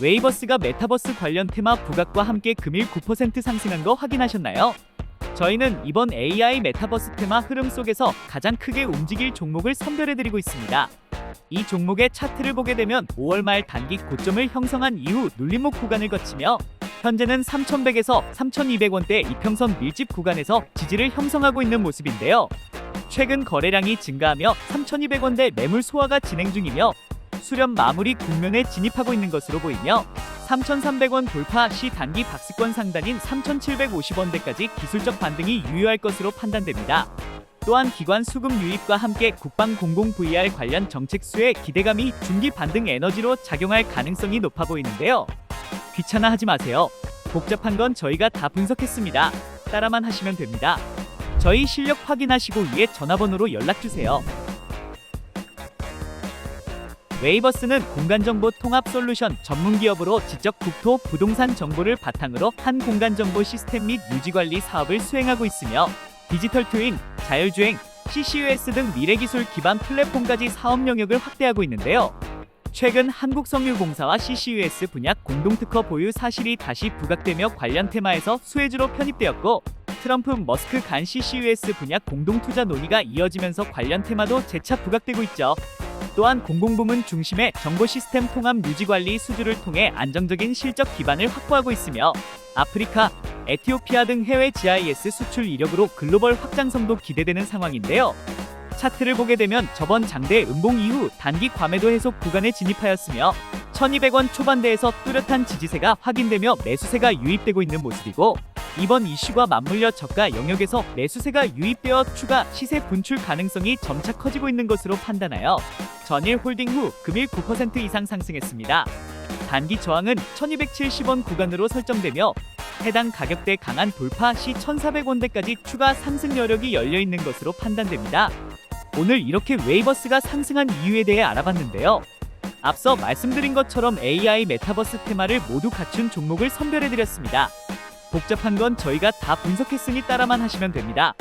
웨이버스가 메타버스 관련 테마 부각과 함께 금일 9% 상승한 거 확인하셨나요? 저희는 이번 AI 메타버스 테마 흐름 속에서 가장 크게 움직일 종목을 선별해드리고 있습니다. 이 종목의 차트를 보게 되면 5월 말 단기 고점을 형성한 이후 눌림목 구간을 거치며 현재는 3,100에서 3,200원대 이평선 밀집 구간에서 지지를 형성하고 있는 모습인데요. 최근 거래량이 증가하며 3,200원대 매물 소화가 진행 중이며 수렴 마무리 국면에 진입하고 있는 것으로 보이며 3,300원 돌파 시 단기 박스권 상단인 3,750원대까지 기술적 반등이 유효할 것으로 판단됩니다. 또한 기관 수급 유입과 함께 국방 공공 VR 관련 정책 수에 기대감이 중기 반등 에너지로 작용할 가능성이 높아 보이는데요. 귀찮아하지 마세요. 복잡한 건 저희가 다 분석했습니다. 따라만 하시면 됩니다. 저희 실력 확인하시고 위에 전화번호로 연락 주세요. 웨이버스는 공간정보 통합 솔루션 전문 기업으로 지적 국토 부동산 정보를 바탕으로 한 공간정보 시스템 및 유지관리 사업을 수행하고 있으며 디지털 트윈, 자율주행, CCUS 등 미래기술 기반 플랫폼까지 사업 영역을 확대하고 있는데요. 최근 한국성유공사와 CCUS 분야 공동특허 보유 사실이 다시 부각되며 관련 테마에서 수혜주로 편입되었고 트럼프 머스크 간 CCUS 분야 공동투자 논의가 이어지면서 관련 테마도 재차 부각되고 있죠. 또한 공공부문 중심의 정보 시스템 통합 유지 관리 수주를 통해 안정적인 실적 기반을 확보하고 있으며 아프리카, 에티오피아 등 해외 GIS 수출 이력으로 글로벌 확장성도 기대되는 상황인데요. 차트를 보게 되면 저번 장대 음봉 이후 단기 과매도 해속 구간에 진입하였으며 1200원 초반대에서 뚜렷한 지지세가 확인되며 매수세가 유입되고 있는 모습이고 이번 이슈가 맞물려 저가 영역에서 매수세가 유입되어 추가 시세 분출 가능성이 점차 커지고 있는 것으로 판단하여 전일 홀딩 후 금일 9% 이상 상승했습니다. 단기 저항은 1270원 구간으로 설정되며 해당 가격대 강한 돌파 시 1400원대까지 추가 상승 여력이 열려 있는 것으로 판단됩니다. 오늘 이렇게 웨이버스가 상승한 이유에 대해 알아봤는데요. 앞서 말씀드린 것처럼 AI 메타버스 테마를 모두 갖춘 종목을 선별해드렸습니다. 복잡한 건 저희가 다 분석했으니 따라만 하시면 됩니다.